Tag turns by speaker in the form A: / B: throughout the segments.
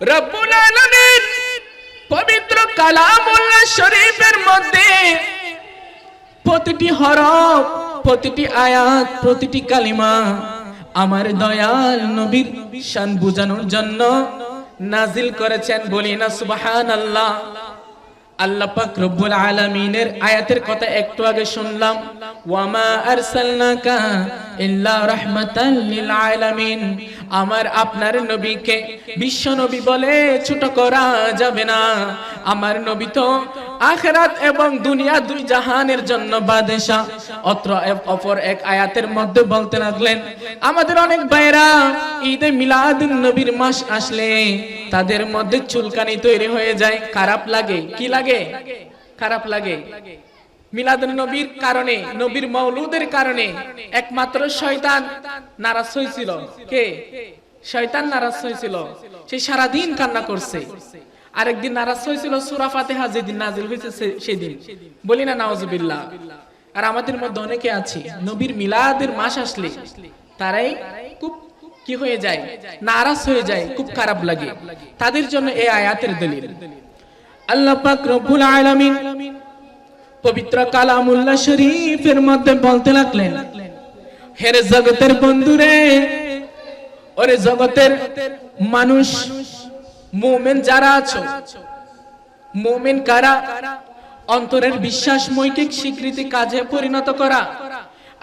A: রব্বুল আলামিন পবিত্র কালামুল্লাহ শরীফের মধ্যে প্রতিটি হরফ, প্রতিটি আয়াত, প্রতিটি কালিমা আমার দয়াল নবীর শান বুঝানোর জন্য নাজিল করেছেন বলি না, সুবহানাল্লাহ। আল্লাহ পাক রব্বুল আলামিনের আয়াতের কথা একটু আগে শুনলাম। ওয়ামা আরসালনাকা আমার আপনার নবীকে বিশ্ব নবী বলে ছোট করা যাবে না। আমার নবী তো আখরাত এবং দুনিয়া দুই জাহানের জন্য বাদেশা অত্র অপর এক আয়াতের মধ্যে বলতে লাগলেন, আমাদের অনেক ভাইরা ঈদে মিলাদুন নবীর মাস আসলে তাদের মধ্যে চুলকানি তৈরি হয়ে যায়। খারাপ লাগে? কি লাগে? খারাপ লাগে? মিলাদুন নবীর কারণে, নবীর মৌলুদের কারণে একমাত্র শয়তান নারাজ হয়েছিল কে? শয়তান নারাজ হয়েছিল সে কান্না করছে। আরেকদিন নারাজ হয়েছিল সুরা যেদিন নাজিল হয়েছে সেদিন। বলি না নাওজুবিল্লাহ আর আমাদের মধ্যে অনেকে আছে, নবীর মিলাদের মাস আসলে তারাই খুব কি হয়ে যায়, নারাজ হয়ে যায়, খুব খারাপ লাগে। তাদের জন্য এই আয়াতের দলিল। আল্লাহ পাক রব্বুল আলামিন পবিত্র কালামুল্লাহ শরীফের মধ্যে বলতে লাগলেন, হেরে জগতের বন্ধুরে, ওরে জগতের মানুষ, মুমিন যারা আছো, মুমিন কারা? অন্তরের বিশ্বাস মৈকিক স্বীকৃতি কাজে পরিণত করা।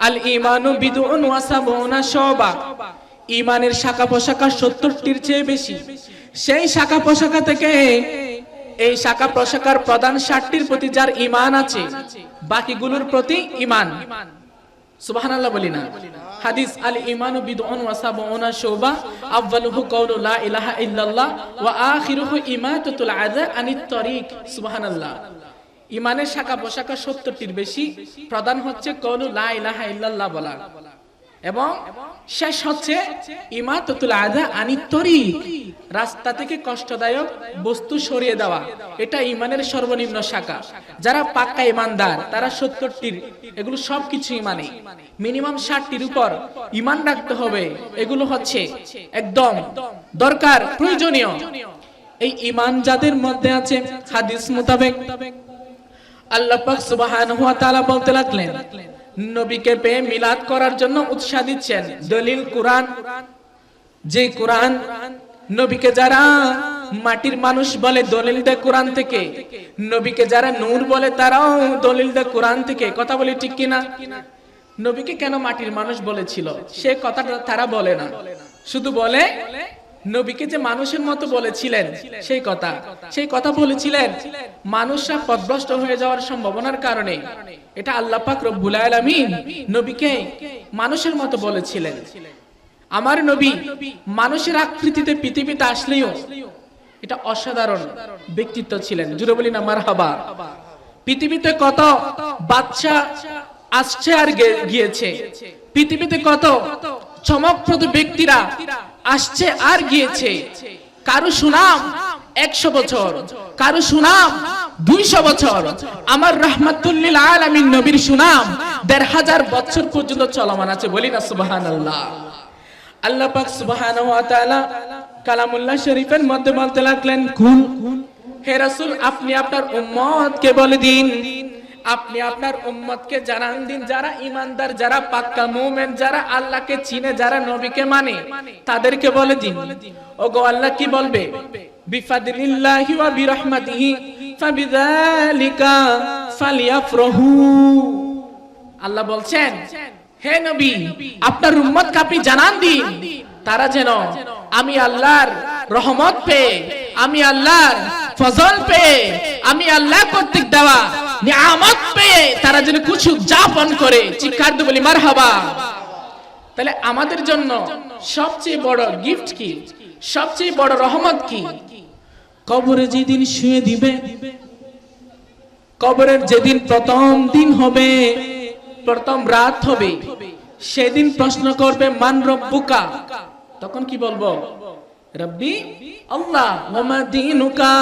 A: আল ইমানু বিদুন ওয়াসাবুনা শোবা। ইমানের শাখা পোশাকা সত্তরটির চেয়ে বেশি। সেই শাখা পোশাকা থেকে এই শাখা প্রশাখার প্রধান ষাটটির প্রতি যার ইমান আছে, বাকিগুলোর প্রতি ইমান লা ইলাহা ইল্লাল্লাহ তরিক। ইমানের শাখা পোশাকা সত্তরটির বেশি। প্রধান হচ্ছে কৌলু লা ইলাহা ইল্লাল্লাহ বলা। এবং শেষ হচ্ছে ইমাতাতুল আযা আনিত তরিক, রাস্তা থেকে কষ্টদায়ক বস্তু সরিয়ে দেওয়া। এটা ইমানের সর্বনিম্ন শাখা। যারা পাক্কা ইমানদার, তারা সত্তরটির, এগুলো সবকিছু ইমানে। মিনিমাম ষাটটির উপর ইমান রাখতে হবে। এগুলো হচ্ছে একদম দরকার, প্রয়োজনীয়। এই ইমান যাদের মধ্যে আছে, হাদিস মোতাবেক আল্লাহ পাক সুবহানাহু ওয়া তাআলা বলতে লাগলেন নবীকে পেয়ে মিলাদ করার জন্য উৎসাহ দিচ্ছেন। দলিল কোরআন। যে কোরআন নবীকে যারা মাটির মানুষ বলে দলিল দেয় কোরআন থেকে, নবীকে যারা নূর বলে তারাও দলিল দেয় কোরআন থেকে। কথা বলি ঠিক কিনা? নবীকে কেন মাটির মানুষ বলেছিল? সে কথাটা তারা বলে না। শুধু বলে নবীকে যে মানুষের মতো বলেছিলেন, সেই কথা। সেই কথা বলেছিলেন। মানুষরা পথভ্রষ্ট হয়ে যাওয়ার সম্ভাবনার কারণে। এটা আল্লাহ পাক রব্বুল আলামিন নবীকে মানুষের মতো বলেছিলেন। আমার নবী মানুষের আকৃতিতে পৃথিবীতে আসলেও এটা অসাধারণ ব্যক্তিত্ব ছিলেন। জুড়ে বলি না, মারহাবা। পৃথিবীতে কত বাচ্চা আসছে আর গিয়েছে। পৃথিবীতে কত চমকপ্রদ ব্যক্তিরা আসছে আর গিয়েছে। কারও সুনাম একশো বছর, কারও সুনাম দুইশো বছর। আমার রহমাতুল্লিল আলামিন নবীর সুনাম দেড় হাজার বছর পর্যন্ত চলমান আছে, বলি না সুবাহান আল্লাহ আল্লাহ পাক তাআলা কালামুল্লাহ শরীফের মধ্যে বলতে লাগলেন, কুল, হে রাসূল, আপনি আপনার উম্মতকে বলে দিন। আপনি আপনার উম্মতকে জানান দিন, যারা ইমানদার যারা পাক্কা মুমিন, যারা আল্লাহকে চিনে, যারা নবীকে মানে তাদেরকে বলে দিন। ওগো আল্লাহ কি বলবে? বিফাদিলিল্লাহি ওয়া বিরহমাতিহি ফাবিযালিকা আল্লাহ বলছেন, হে নবী, আপনার উম্মতকে আপনি জানান দিন। তারা যেন আমি আল্লাহর রহমত পেয়ে, আমি আল্লাহর ফজল পেয়ে, আমি আল্লাহ কর্তৃক দেওয়া নিয়ামত পেয়ে তারা যেন কিছু উদযাপন করে। চিৎকার দিয়ে বলি, মারহাবা। তাহলে আমাদের জন্য সবচেয়ে বড় গিফট কি? সবচেয়ে বড় রহমত কি? কবরে যেদিন শুয়ে দিবে, কবরের যেদিন প্রথম দিন হবে, প্রথম রাত হবে, সেদিন প্রশ্ন করবে, মান রব্বুকা? তখন কি বলব? রব্বি আল্লাহ, ওমা দিনুকা?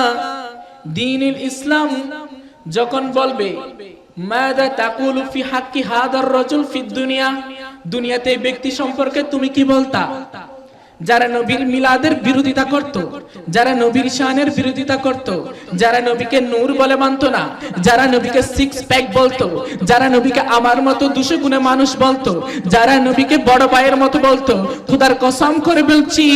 A: দিনুল ইসলাম যখন বলবে মায়াদা তাকুল ফি হাক্কি হাদার রজুল ফি দুনিয়া? দুনিয়াতে ব্যক্তি সম্পর্কে তুমি কি বলতা? যারা নবীর মিলাদের বিরোধিতা করত, যারা নবীর শানের বিরোধিতা করত, যারা নবীকে নূর বলে মানত না, যারা নবীকে সিক্স প্যাক বলতো, যারা নবীকে আমার মতো দুশো গুণে মানুষ বলতো, যারা নবীকে বড় ভাইয়ের মতো বলতো, খুদার কসম করে বলছি,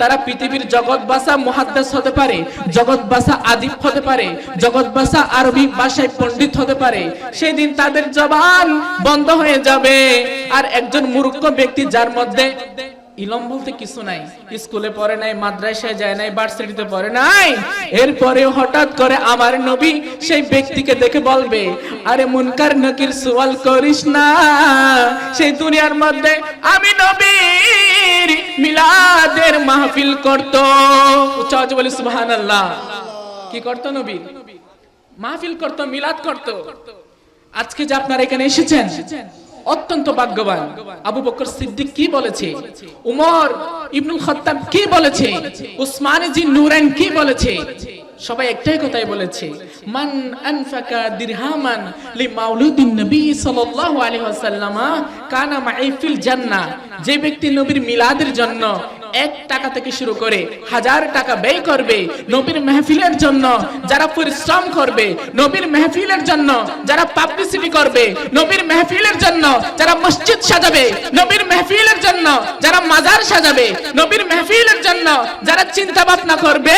A: তারা পৃথিবীর জগৎবাসা মুহাদ্দাস হতে পারে জগৎবাসা আদিব হতে পারে জগৎবাসা আরবি ভাষায় পণ্ডিত হতে পারে, সেদিন তাদের জবান বন্ধ হয়ে যাবে। আর একজন মূর্খ ব্যক্তি যার মধ্যে ইলম বলতে কিছু নাই। স্কুলে পড়ে নাই, মাদ্রাসায় যায় নাই, ভার্সিটিতে পড়ে নাই। এরপরে হঠাৎ করে আমার নবী সেই ব্যক্তিকে দেখে বলবে, আরে মুনকার নকির, সওয়াল করিস না। সেই দুনিয়ার মধ্যে আমি নবীর মিলাদের মাহফিল করত। উচ্চ আওয়াজে বলি, সুবহানাল্লাহ। কি করতো নবী? মাহফিল করত, মিলাদ করত। আজকে যে আপনারা এখানে এসেছেন অত্যন্ত ভাগ্যবান। আবু বকর সিদ্দিক কি বলেছে? উমর ইবনুল খত্তাব কি বলেছে? উসমান জি নুরাইন কি বলেছে? সবাই একটাই কথাই বলেছে। মান আনফাকা দিরহামান লি মাউলুদিন নবী সাল্লাল্লাহু আলাইহি ওয়াসাল্লাম কানা মাই ফিল জান্নাহ। যে ব্যক্তি নবীর মিলাদের জন্য এক টাকা থেকে শুরু করে হাজার টাকা ব্যয় করবে নবীর মেহফিলের জন্য, যারা পরিশ্রম করবে, নবীর মেহফিলের জন্য, যারা পাবলিসিটি করবে, নবীর মেহফিলের জন্য, যারা মসজিদ সাজাবে, নবীর মেহফিলের জন্য, যারা মাজার সাজাবে, নবীর মেহফিলের জন্য, যারা চিন্তা ভাবনা করবে,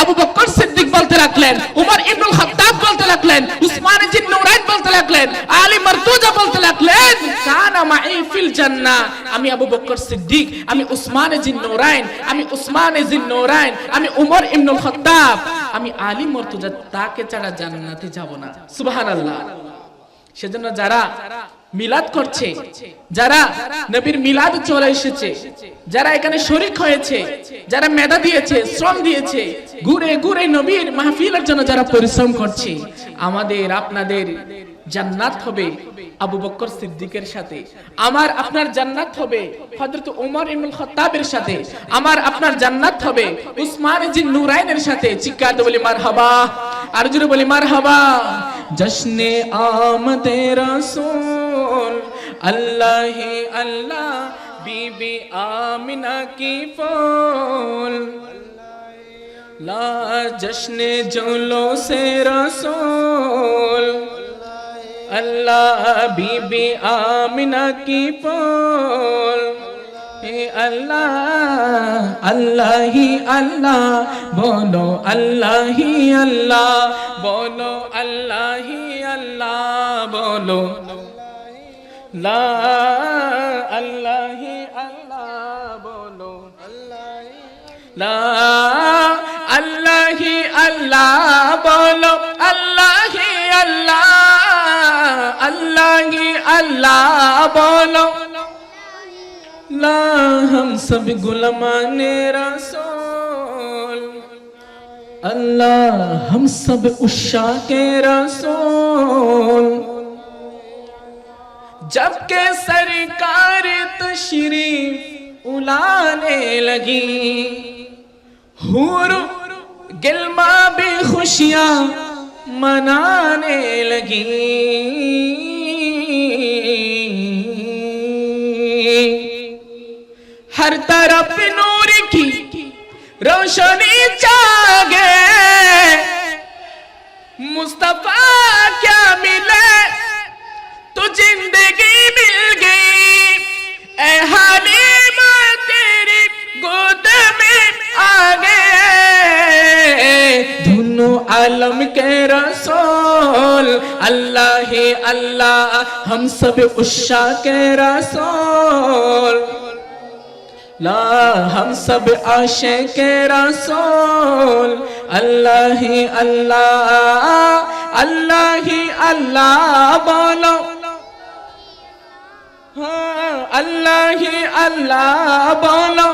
A: আবু বকর সিদ্দিক বলতে লাগলেন, উমর ইবনুল খাত্তাব বলতে লাগলেন, উসমান ইবনে নুরাইন বলতে লাগলেন, আলী মারতুজা বলতে লাগলেন, কানা মাই ফিল জান্নাহ, আমি আবু বকর সিদ্দিক, আমি উসমান ইবনে নুরাইন, আমি উসমান ইবনে নুরাইন, আমি উমর ইবনুল খাত্তাব আমি আলী মারতুজা, তাকে ছাড়া জান্নাতে যাব না। সুবহানাল্লাহ। সেজন্য যারা মিলাদ করছে, যারা নবীর মিলাদ চলে এসেছে, যারা এখানে শরিক হয়েছে, যারা মেধা দিয়েছে, শ্রম দিয়েছে, ঘুরে ঘুরে নবীর মাহফিলের জন্য যারা পরিশ্রম করছে, আমাদের, আপনাদের জান্নাত হবে আবু বকর সিদ্দিকের সাথে। আমার আপনার জান্নাত হবে হযরত ওমর ইবনুল খাত্তাবের সাথে। আমার আপনার জান্নাত হবে উসমান ইবনে নুরাইনের সাথে। চিৎকার বলি, মারহাবা। আর জোরে বলি, মারহাবা। জশ্নে আমদে রাসূল, আল্লাহ আল্লাহ, বিবি আমিনা কি ফুল। লা জশনে জুলো সে রাসূল। আল্লাহ বিবি আমিনা কি ফুল হে আল্লাহ আল্লাহ আল্লাহ, বলো আল্লাহ আল্লাহ, বলো আল্লাহ আল্লাহ, বলো লা আল্লাহ আল্লাহ, বলো লা আল্লাহ আল্লাহ, বলো اللہ بولو۔ لا ہم سب غلمان رسول۔ اللہ ہم سب اشا کے رسول۔ جبکہ سرکار تشریف اُلانے لگی۔ حور گلما بھی خوشیاں منانے لگی۔ طرف نور کی روشنی جاگے۔ مصطفیٰ کیا ملے؟ تو زندگی مل گئی۔ اے حلیمہ تیری گود میں آگے۔ دونوں عالم کے رسول، اللہ ہی اللہ، ہم سب عشاء کے رسول۔ لا ہم سب عاشق رسول اللہ ہی اللہ اللہ ہی اللہ بولو اللہ ہی اللہ بولو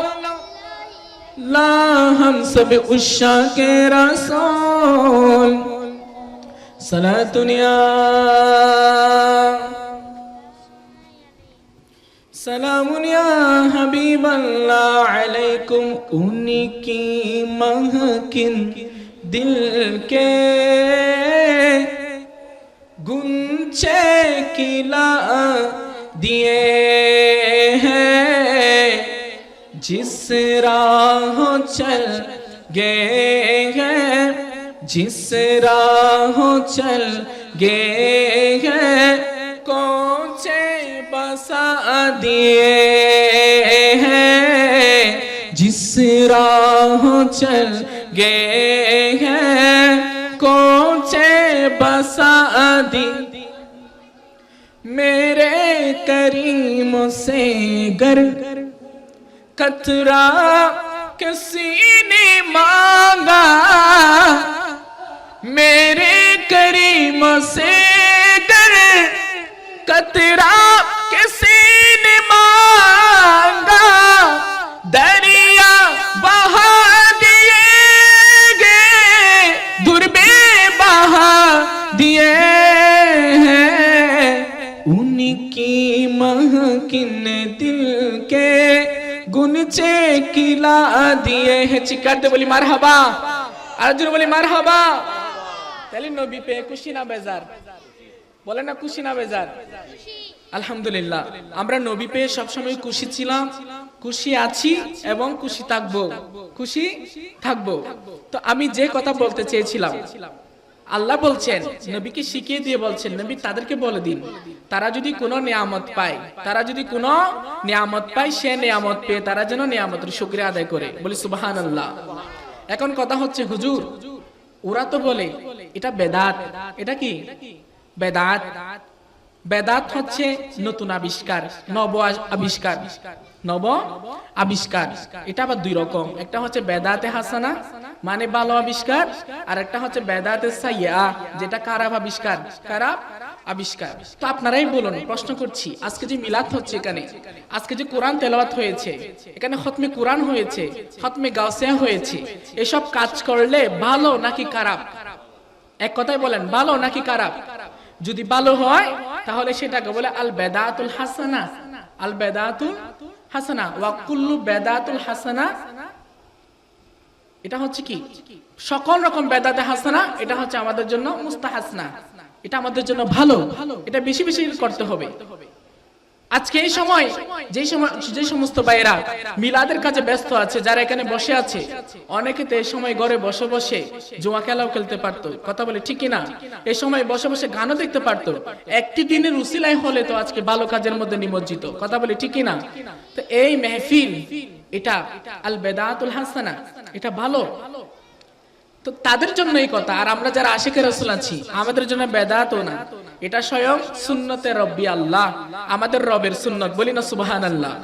A: لا ہم سب عشا کے رسول سلا دنیا سلام يا حبيب الله عليكم انہی کی مہکن دل کے گنچے کلا دیے ہیں جس راہ چل گئے ہیں جس راہ چل گئے ہیں دیے ہیں، جس راہ چل گئے ہیں کونچے بسا دی۔ میرے کریم سے گر، کترا کسی نے مانگا۔ میرے کریم سے گر، کترا کسی কিনে দিলকে গুনছে কিলা দিয়ে হে চিকাতে বলি মার হাবা বলি মার তাহলে নবী পেয়ে খুশি না বেজার? বলে না খুশি না বেজার? আলহামদুলিল্লাহ, আমরা নবী পেয়ে সবসময় খুশি ছিলাম, খুশি আছি এবং খুশি থাকব। খুশি থাকব। তো আমি যে কথা বলতে চেয়েছিলাম আল্লাহ বলছেন, নবীকে শিখিয়ে দিয়ে বলছেন, নবী, তাদেরকে বলে দিন। তারা যদি কোনো নিয়ামত পায়, তারা যদি কোনো নিয়ামত পায়, সে নিয়ামত পেয়ে তারা যেন নিয়ামতের শুক্রিয়া আদায় করে। বলি সুবাহান আল্লাহ এখন কথা হচ্ছে, হুজুর, ওরা তো বলে, এটা বেদাত। এটা কি? বেদাত। বেদাত হচ্ছে নতুন আবিষ্কার, নব আবিষ্কার। নব আবিষ্কার। এটা আবার দুই রকম। একটা হচ্ছে বেদাতে হাসানা মানে ভালো আবিষ্কার, আর একটা হচ্ছে বেদাতে সাইয়া, যেটা খারাপ আবিষ্কার খারাপ আবিষ্কার। তো আপনারাই বলুন, প্রশ্ন করছি, আজকে যে মিলাদ হচ্ছে এখানে, আজকে যে কোরআন তেলাওয়াত হয়েছে, এখানে খতমে কোরআন হয়েছে, খতমে গাউসিয়া হয়েছে, এসব কাজ করলে ভালো নাকি খারাপ? এক কথায় বলেন, ভালো নাকি খারাপ? যদি ভালো হয়, তাহলে সেটাকে বলে আল বেদাতুল হাসানা আল বেদাতুল হাসানা, ওয়াকুল্লু বেদাতুল হাসানা। এটা হচ্ছে কি? সকল রকম বেদাতে হাসানা, এটা হচ্ছে আমাদের জন্য মুস্তাহাসনা। এটা আমাদের জন্য ভালো। এটা বেশি বেশি করতে হবে। আজকে এই সময়, যে সময়, যে সমস্ত ভাইয়েরা মিলাদের কাজে ব্যস্ত আছে, যারা এখানে বসে আছে, অনেকে তো এই সময় ঘরে বসে বসে জুয়া খেলাও খেলতে পারতো। কথা বলে ঠিক না এই সময় বসে বসে গানও দেখতে পারতো। একটি দিনের উসিলাই হলে তো আজকে ভালো কাজের মধ্যে নিমজ্জিত। কথা বলে ঠিক না তো এই মেহফিল, এটা আল বেদাতুল হাসানা, এটা ভালো। তো তাদের জন্য এই কথা। আর আমরা যারা আশিকের রসুল আছি, আমাদের জন্য বেদাত না। এটা স্বয়ং সুন্নতে রব্বি আল্লাহ, আমাদের রবের সুন্নত। বলি না সুবহান আল্লাহ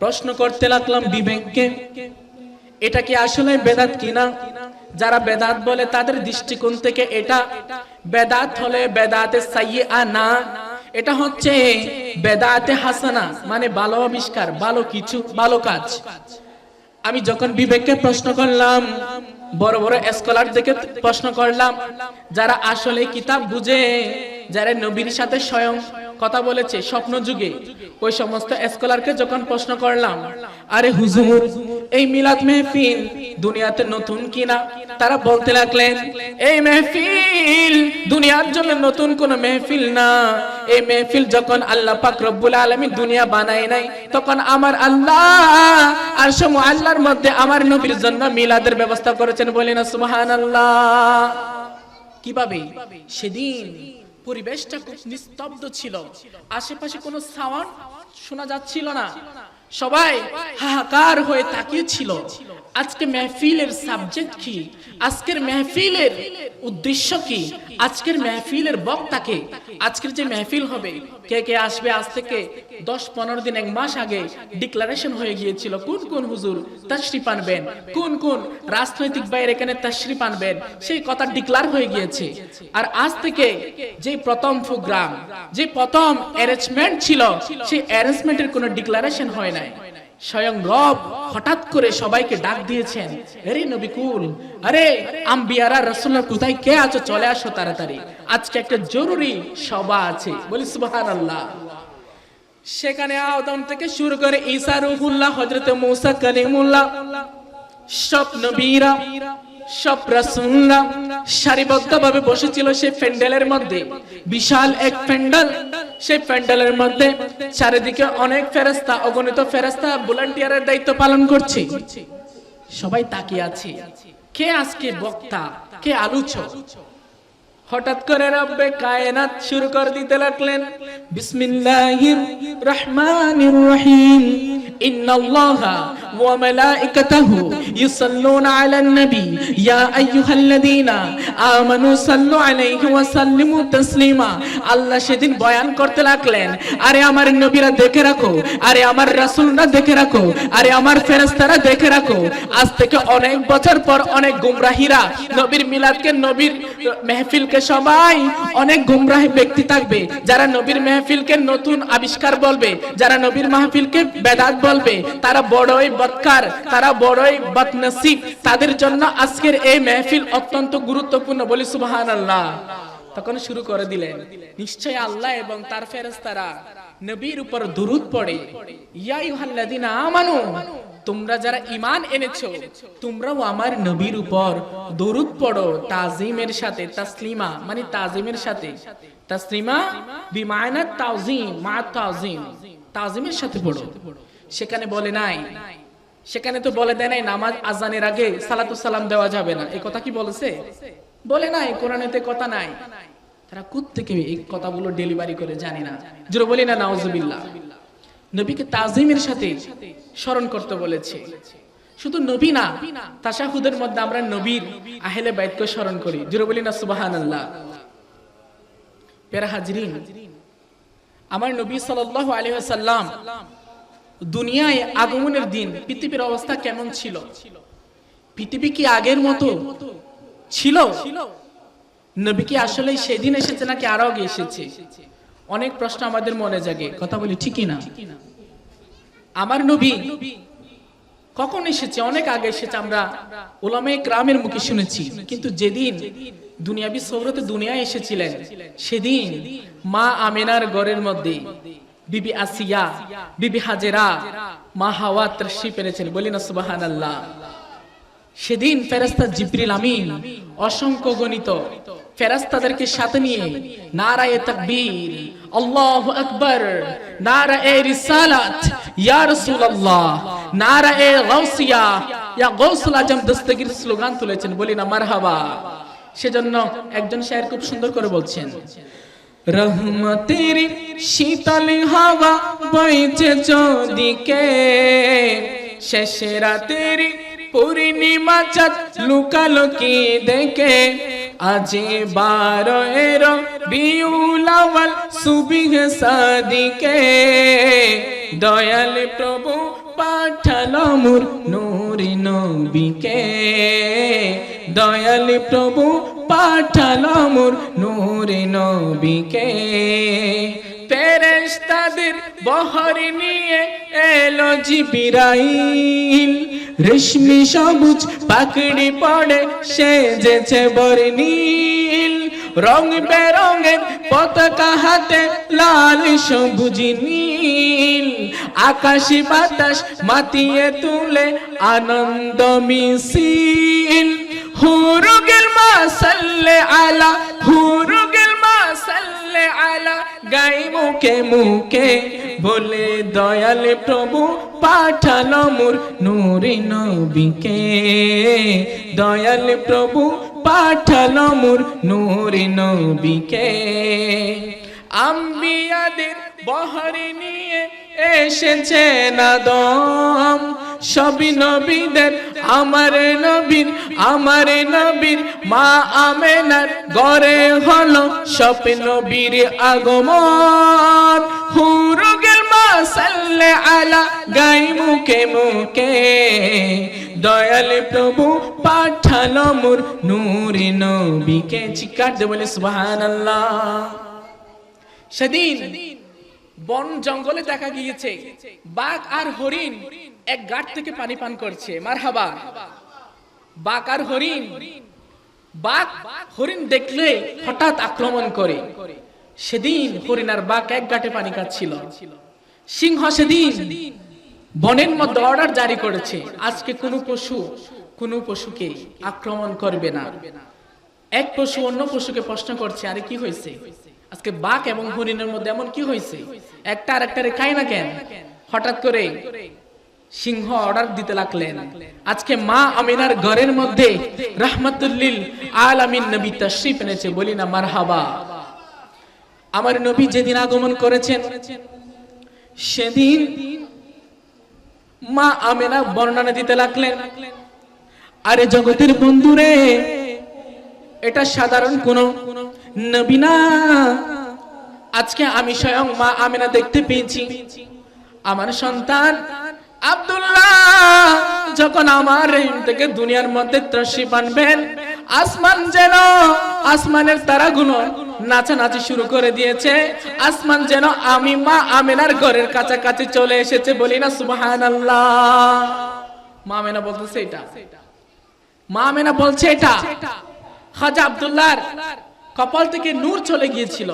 A: প্রশ্ন করতে লাগলাম বিবেককে, এটা কি আসলে বেদাত কিনা? যারা বেদাত বলে তাদের দৃষ্টিকোণ থেকে এটা, বেদাত হলে বেদাতে সাইয়া না, এটা হচ্ছে বেদাতে হাসানা মানে ভালো আবিষ্কার, ভালো কিছু, ভালো কাজ। আমি যখন বিবেককে প্রশ্ন করলাম বড় বড় স্কলার দেখে প্রশ্ন করলাম যারা আসলে কিতাব বুঝে যারা নবীর সাথে স্বয়ং কথা বলেছে স্বপ্ন যুগে, ওই সমস্ত স্কলারকে যখন প্রশ্ন করলাম, আরে হুজুর, এই মিলাদ মেহফিল দুনিয়াতে নতুন কিনা? তারা বলতে লাগলেন, এই মেহফিল দুনিয়ার জন্য নতুন কোন মেহফিল না। এই মেহফিল যখন আল্লাহ পাক রব্বুল আলামিন দুনিয়া বানায় নাই, তখন আমার আল্লাহ আর সমু আল্লাহর মধ্যে আমার নবীর জন্য মিলাদের ব্যবস্থা করেছেন বলি না, সুবহানাল্লাহ? কীভাবে? সেদিন পরিবেশটা খুব নিস্তব্ধ ছিল। আশেপাশে কোনো সাউন্ড শোনা যাচ্ছিল না। সবাই হাহাকার হয়ে তাকিয়েছিল। আজকে মেহফিলের সাবজেক্ট কি? আজকের মেহফিলের উদ্দেশ্য কি? আজকের মেহফিলের বক্তাকে আজকের যে মেহফিল হবে, কে কে আসবে আজ থেকে? দশ পনেরো দিন, এক মাস আগে ডিক্লারেশন হয়ে গিয়েছিল, কোন কোন হুজুর তাশরিফ আনবেন, কোন কোন রাজনৈতিক বাইরে এখানে তাশরিফ আনবেন, সেই কথা ডিক্লার হয়ে গিয়েছে। আর আজ থেকে যে প্রথম প্রোগ্রাম যে প্রথম অ্যারেঞ্জমেন্ট ছিল, সেই অ্যারেঞ্জমেন্টের কোনো ডিক্লারেশন হয় নাই। স্বয়ং রব হঠাৎ করে সবাইকে ডাক দিয়েছেন, আরে নবিকুল আরে আম্বিয়ারা রসুল্লাহ কোথায় কে আছো? চলে আসো তাড়াতাড়ি। আজকে একটা জরুরি সভা আছে। বলি, সুবহানাল্লাহ। সেখানে আদম থেকে শুরু করে ঈসা রুহুল্লাহ, হযরত মুসা কালিমুল্লাহ, সব নবীরা, সব রাসূলরা সারিবদ্ধভাবে বসেছিল সেই প্যান্ডেলের মধ্যে। বিশাল এক প্যান্ডেল। সেই প্যান্ডেলের মধ্যে চারিদিকে অনেক ফেরেস্তা অগণিত ফেরেস্তা ভলান্টিয়ারের দায়িত্ব পালন করছে। সবাই তাকিয়ে আছে। কে আজকে বক্তা? কে আলোচক? হঠাৎ করে রব্বে কায়নাত শুরু করে দিতে লাগলেন, বিসমিল্লাহির রহমানির রহিম। ইন্নাল্লাহা ওয়া মালাইকাতাহু ইউসাল্লুনা আলান নবী। ইয়া আইয়ুহাল্লাযীনা আমানু সাল্লু আলাইহি ওয়া সাল্লিমু তাসলিমা। আল্লাহ সেদিন বয়ান করতে লাগলেন, আরে আমার নবীরা দেখে রাখো, আরে আমার রাসূলরা দেখে রাখো, আরে আমার ফেরেশতারা দেখে রাখো। আজ থেকে অনেক বছর পর অনেক গুমরাহিরা নবীর মিলাদকে নবীর মেহফিলকে সবাই অনেক গুমরাহ ব্যক্তি থাকবে, যারা নবীর মেহফিলকে নতুন আবিষ্কার বলবে, যারা নবীর মাহফিলকে বেদাত বলবে, তারা বড়ই বৎকার, তারা বড়ই বদনসিব। তাদের জন্য আজকের এই মেহফিল অত্যন্ত গুরুত্বপূর্ণ বলি সুবহানাল্লাহ। তখন শুরু করে দিলেন, নিশ্চয় আল্লাহ এবং তার ফেরেশতারা নবীর উপর দুরুদ পড়ে। ইয়া ইউহাল্লাযিনা আমানু, তোমরা যারা ঈমান এনেছো, তোমরাও আমার নবীর উপর দরুদ পড়ো। তাজিমের সাথে তাসলিমা মানে তাজিমের সাথে। তাসলিমা বিমায়না তাজিম মা তাজিম তাজিমের সাথে পড়ো। সেখানে বলে নাই, সেখানে তো বলে দেয় নাই, নামাজ আজানের আগে সালাতু সালাম দেওয়া যাবে না। এই কথা কি বলেছে? বলে নাই, কোরআনেতে কথা নাই। তারা থেকে এই কথাগুলো ডেলিভারি করে জানি না। জোরে বলি না, নাউজুবিল্লাহ। নবীকে তাজিমের সাথে স্মরণ করতে বলেছে। শুধু নবী না, তাশাহুদের মধ্যে আমরা নবীর আহেলে বাইতকে স্মরণ করি। জোরে বলি না, সুবহানাল্লাহ। পেরা হাজরিন, আমার নবী সাল্লাল্লাহু আলাইহি ওয়াসাল্লাম দুনিয়ায় আগমনের দিন পৃথিবীর অবস্থা কেমন ছিল? পৃথিবী কি আগের মতো ছিল? নবী কি আসলে সেদিন এসেছে নাকি আরও আগে এসেছে? অনেক প্রশ্ন আমাদের মনে জাগে। কথা বলি ঠিকই না আমার নবী কখন এসেছে? অনেক আগে এসেছে, আমরা ওলামে গ্রামের মুখে শুনেছি। কিন্তু যেদিন দুনিয়াবি সৌরতে দুনিয়ায় এসেছিলেন, সেদিন মা আমেনার গড়ের মধ্যে বিবি আসিয়া, বিবি হাজেরা, মা হাওয়া ত্রসি পেরেছেন। বলি না সুবাহান আল্লাহ সেদিন ফেরাস্তা জিব্রিল আমিন অসংখ্য গণিত ফেরাস্তাদেরকে সাথে নিয়ে নারায়ে তাকবীর, আল্লাহু আকবার, নারায়ে রিসালাত, ইয়া রাসূলুল্লাহ, নারায়ে গাউসিয়া। ইয়া গাউসুল আজম দস্তগীর স্লোগান তুলেছেন, বলি না মারহাবা। সেজন্য একজন শায়ের খুব সুন্দর করে বলছেন, রহমতের শীতল হাওয়া বইছে চদিকে, শেষে রাতের পূর্ণিমা চাঁদ লুকালো কি দেখে? আজি বারো এর বিউলাওয়াল সুবিহ সাদিকে। দয়াল প্রভু পাঠালো মুর নূরি নবীকে। দয়াল প্রভু পাঠালো মুর নূরি নবীকে। ফেরেশতাদের বহর নিয়ে এলো জিবিরাইল। রেশমি সবুজ পাকড়ি পড়ে সেজেছে বর্ণিল। রং বেরঙের পতাকা হাতে লাল, সবুজ, নীল। আকাশি বাতাস মাতিয়ে তুলে আনন্দ মিছিল। হুরুগেল মা সাল্লে আলা মা সাল্লে আলা গাই মুখে মুখে, বলে দয়াল প্রভু পাঠালো মোর নূরে নবীকে। দয়াল প্রভু পাঠালো মোর নূরে নবীকে। আম্বিয়াদের বহরে নিয়ে এসেছে না দম? সবই নবীদের, আমার নবীর আমার নবীর। মা আমেনার গড়ে হলো সব নবীর আগমন। হুরুগের মা সাল্লে আলা গাই মুখে মুখে। দয়াল প্রভু পাঠালো মোর নূরে নবীকে। চিকার বলে, সুবহানাল্লাহ। সেদিন বন জঙ্গলে দেখা গিয়েছে। বাঘ আর হরিণ এক গাঠ থেকে পানি পান করছে। মারহাবা। বাঘ আর হরিণ। বাঘ হরিণ দেখলে হঠাৎ আক্রমণ করে। সেদিন হরিণ আর বাঘ এক গাঠে পানি খাচ্ছিল। সিংহ সেদিন বনের মধ্যে অর্ডার জারি করেছে। আজকে কোনো পশু, কোনো পশুকে আক্রমণ করবে না। এক পশু অন্য পশুকে প্রশ্ন করছে, আরে কি হয়েছে? আজকে বাঘ এবং হরিণের মধ্যে এমন কি হয়েছে? একটা আর একটা খায় না কেন? হঠাৎ করে সিংহ অর্ডার দিতে লাগলেন। আজকে মা আমিনার ঘরের মধ্যে রাহমাতুল্লিল আলামিন নবী তশরিফ এনেছে। বলি না, মারহাবা। আমার নবী যেদিন আগমন করেছেন, সেদিন মা আমেনা বর্ণনা দিতে লাগলেন, আরে জগতের বন্ধুরে, এটা সাধারণ কোন নবী না। আজকে আমি স্বয়ং মা আমিনা দেখতে পেয়েছি। আমার সন্তান আব্দুল্লাহ, যখন আমার থেকে দুনিয়ার মধ্যে ত্রসি বানবেন, আসমান যেন আসমানের তারাগুলো নাচানাচি শুরু করে দিয়েছে, আসমান যেন আমি মা আমিনার ঘরের কাছাকাছি চলে এসেছে বলি না সুবাহান মা আমিনা বলতেছে এটা। মা আমিনা বলছে এটা। খাজা আব্দুল্লাহর কপাল থেকে নূর চলে গিয়েছিল।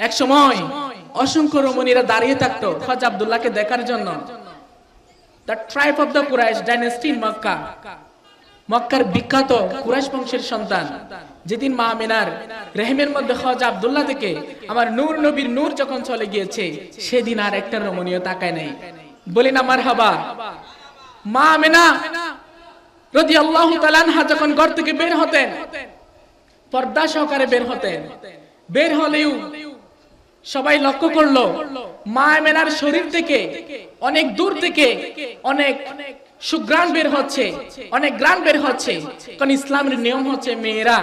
A: এক সময় অসংখ্য রমণীরা দাঁড়িয়ে থাকতো খাজা আব্দুল্লাহকে দেখার জন্য। The tribe of the Quraysh dynasty Mecca. মক্কার বিখ্যাত কুরাইশ বংশের সন্তান, যেদিন মা আমিনার রেহমের মধ্যে খাজা আব্দুল্লাহ থেকে আমার নূর নবীর নূর যখন চলে গিয়েছে, সেদিন আর একটা রমণীয় তাকায় নাই। বলি না আমার হাবা মা আমিনা রদি আল্লাহ তালানহা যখন ঘর থেকে বের হতেন পর্দা সহকারে বের হতেন। বের হলেও সবাই লক্ষ্য করল মা মেনার শরীর থেকে অনেক দূর থেকে অনেক সুগ্রাণ বের হচ্ছে, অনেক গ্রাণ বের হচ্ছে। কারণ ইসলামের নিয়ম হচ্ছে মেয়েরা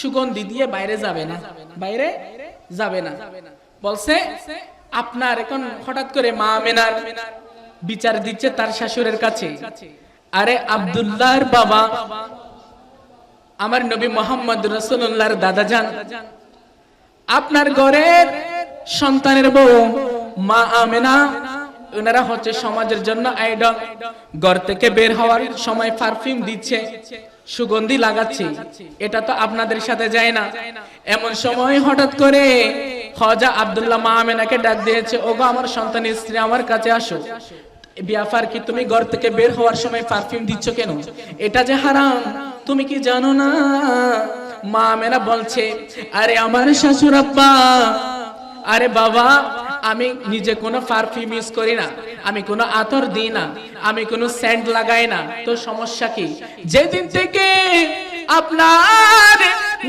A: সুগন্ধি দিয়ে বাইরে যাবে না। বাইরে যাবে না। বলছে, আপনার এখন হঠাৎ করে মা মেনার বিচার দিচ্ছে তার শাশুড়ের কাছে। আরে আব্দুল্লাহর বাবা আমার নবী মোহাম্মদ রসুল্লাহর দাদা যান। আপনার ঘরের সন্তানের বউ মা আমেনা ওনারা হচ্ছে সমাজের জন্য আইডল ঘর থেকে বের হওয়ার সময় পারফিউম দিচ্ছে, সুগন্ধি লাগাচ্ছে। এটা তো আপনাদের সাথে যায় না। এমন সময় হঠাৎ করে খজা আব্দুল্লাহ মা আমেনাকে ডাক দিয়েছে, ওগো, আমার সন্তানের স্ত্রী আমার কাছে আসো। বিয়াফার কি তুমি ঘর থেকে বের হওয়ার সময় পারফিউম দিচ্ছ কেন? এটা যে হারাম। তুমি কি জানো না? মা মেরা বলছে, আরে আমার শাশুর আব্বা, আরে বাবা, আমি নিজে কোনো পারফিউম ইউজ করি না। আমি কোনো আতর দিই না। আমি কোনো সেন্ট লাগাই না। তো সমস্যা কি? যেদিন থেকে আপনার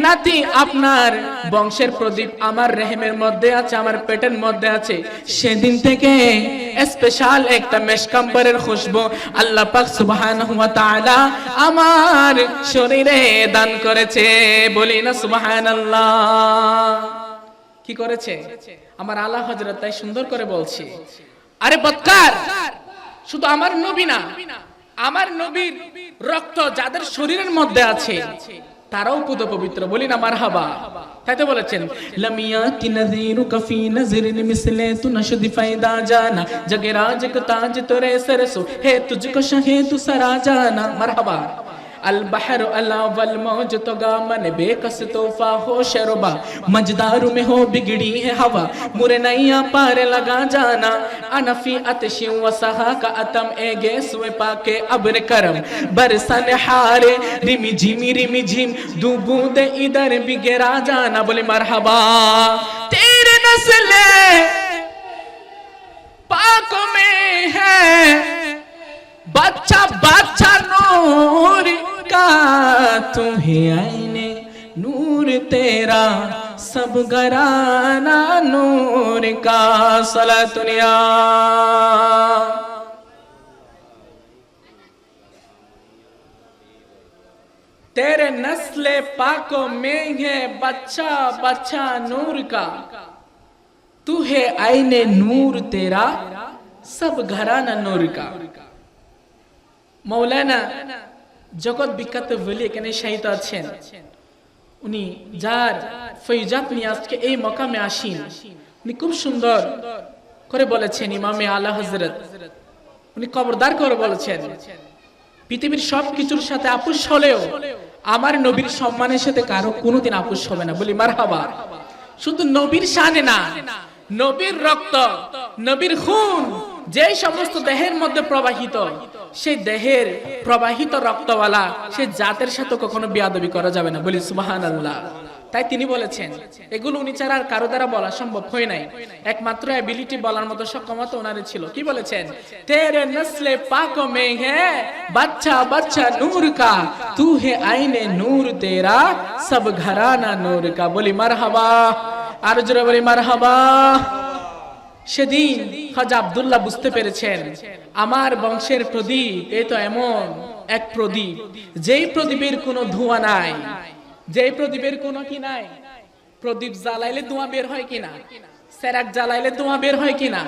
A: নাতি, আপনার বংশের প্রদীপ আমার রেহেমের মধ্যে আছে, আমার পেটের মধ্যে আছে। সেদিন থেকে স্পেশাল একটা মেশকাম্বরের খুশবু আল্লাহ পাক সুবহানাহু ওয়া তাআলা আমার শরীরে দান করেছে। বলি না সুবহানাল্লাহ। কি করেছে? আমার আল্লাহ হযরত তাই সুন্দর করে বলছে। আরে বদকার শুধু আমার নবী না, আমার নবীর রক্ত যাদের শরীরের মধ্যে আছে তারাও পুত পবিত্র। বলি না মার হাবা তাই তো বলেছেন লমিয়া কি নজিরু কফি নজরিন মিসলে তু নশুদি ফায়দা জানা। জগে রাজ তাজ তোরে সরসো, হে তুঝকো শাহে তু সারা জানা। মার হাবা البحر الا والموج تو گامن بے کس توفا ہو شربا مجدار میں ہو بگڑی ہے ہوا مرے نیا پار لگا جانا انفی اتش و سہا کا اتم اے گیس و پاکے ابر کرم برسن ہارے ریمی جیمی ریمی جیم دو بود ادھر بھی گرا جانا بولے مرحبا تیرے نسلے পাক মে হ্যাঁ বাচ্চা বাচ্চা নূর کا تمہیں آئینے نور تیرا سب گرانا نور کا سلا دنیا تیرے نسل پاکوں میں ہے بچہ بچہ نور کا۔ تو ہے آئین نور تیرا سب گھرانہ نور کا۔ مولانا জগৎ বিখ্যাত বলি এখানে শাহিত আছেন। উনি যার ফৈজাত নিয়ে আজকে এই মকামে আসিন। উনি খুব সুন্দর করে বলেছেন ইমামে আলা হজরত উনি খবরদার করে বলেছেন, পৃথিবীর সব কিছুর সাথে আপুস হলেও আমার নবীর সম্মানের সাথে কারও কোনোদিন আপুস হবে না। বলি মার হাবা শুধু নবীর শানে না, নবীর রক্ত, নবীর খুন যে সমস্ত দেহের মধ্যে প্রবাহিত সেই দেহের প্রবাহিত রক্তওয়ালা সেই জাতের সাথে কখনো বিয়াদবি করা যাবে না। বলি সুবাহান আল্লাহ তাই তিনি বলেছেন, এগুলো উনি ছাড়া আর কারও দ্বারা বলা সম্ভব হয় নাই। একমাত্র অ্যাবিলিটি বলার মতো সক্ষমতা ওনারে ছিল। কি বলেছেন? তেরে নসলে পাক মে হে, বাচ্চা বাচ্চা নূর কা, তু হে আইনে নূর তেরা, সব ঘরানা নূর কা। বলি, মারহাবা। আর জোরে বলি, মারহাবা। সেদিন খাজা আব্দুল্লাহ বুঝতে পেরেছেন, আমার বংশের প্রদীপ, এ তো এমন এক প্রদীপ, যেই প্রদীপের কোনো ধোঁয়া নাই, যেই প্রদীপের কোনো কি নাই, প্রদীপ জ্বালাইলে ধোঁয়া বের হয় কিনা, সেরাক জ্বালাইলে ধোঁয়া বের হয় কিনা,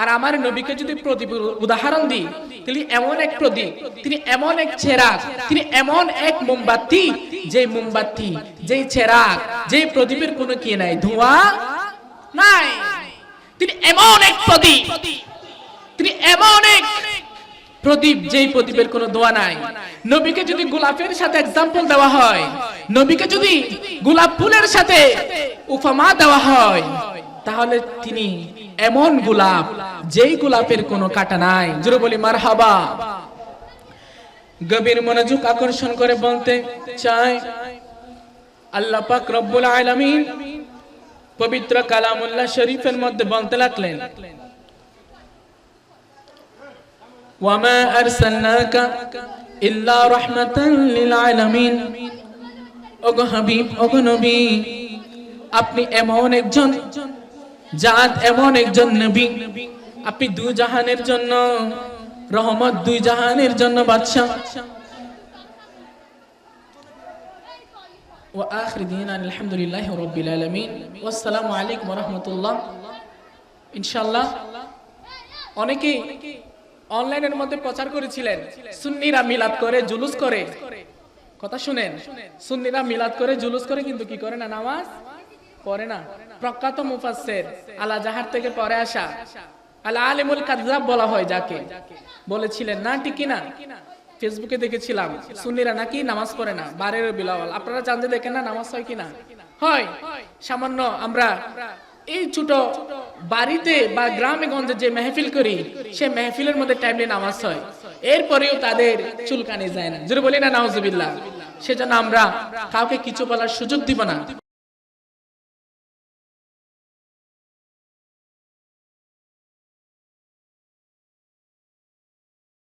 A: আর আমার নবীকে যদি প্রদীপ উদাহরণ দিই, তিনি এমন এক প্রদীপ, তিনি এমন এক চেরাক তিনি এমন এক মোমবাতি যে মোমবাতি, যেই চেরাক যেই প্রদীপের কোনো কি নাই, ধোঁয়া নাই। তিনি এমন এক প্রদীপ। তিনি এমন এক প্রদীপ যেই প্রদীপের কোনো দোয়া নাই। নবীকে যদি গোলাপের সাথে এক্সাম্পল দেওয়া হয়, নবীকে যদি গোলাপ ফুলের সাথে উপমা দেওয়া হয়, তাহলে তিনি এমন গোলাপ যেই গোলাপের কোনো কাটা নাই। জোরে বলি মার হাবা গভীর মনোযোগ আকর্ষণ করে বলতে চায় আল্লাহ পাক রব্বুল আলামিন পবিত্র কালামুল্লাহ শরীফের মধ্যে বলতে লাগলেন ওগো হাবিব, ওগো নবী, আপনি এমন একজন জাত, এমন একজন নবী। আপনি দুই জাহানের জন্য, রহমত দুই জাহানের জন্য বাদশাহ। وآخر دينا الحمد لله رب العالمين والسلام عليكم ورحمة الله ইনশাল্লাহ অনেকেই অনলাইনের মধ্যে প্রচার করেছিলেন সুন্নিরা মিলাদ করে জুলুস করে কথা শুনেন সুন্নিরা মিলাদ করে জুলুস করে কিন্তু কি করে না নামাজ পড়ে না প্রখ্যাত মুফাসসির আলা জাহার থেকে পরে আসা আলা আলিমুল কাযযাব বলা হয় যাকে বলেছিলেন না ঠিক না ফেসবুকে দেখেছিলাম, সুন্নিরা নাকি নামাজ পড়ে না? বারের বিলাওয়াল। আপনারা জানতে দেখেন না নামাজ হয় কিনা? হয়। সামান্য আমরা এই ছোট বাড়িতে বা গ্রামে গঞ্জে যে মেহফিল করি, সে মেহফিলের মধ্যে টাইমলি নামাজ হয়। এরপরেও তাদের চুলকানি যায় না। জোরে বলি না, নাউজুবিল্লাহ। সেজন্য আমরা কাউকে কিছু বলার সুযোগ দিব না।